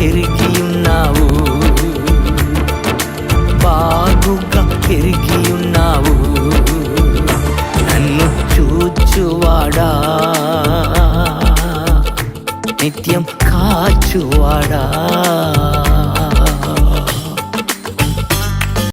ఎరిగియున్నావు. ఉన్నావు బాగుగా ఎరిగియున్నావు. నన్ను చూచువాడా. నిత్యం కాచువాడా.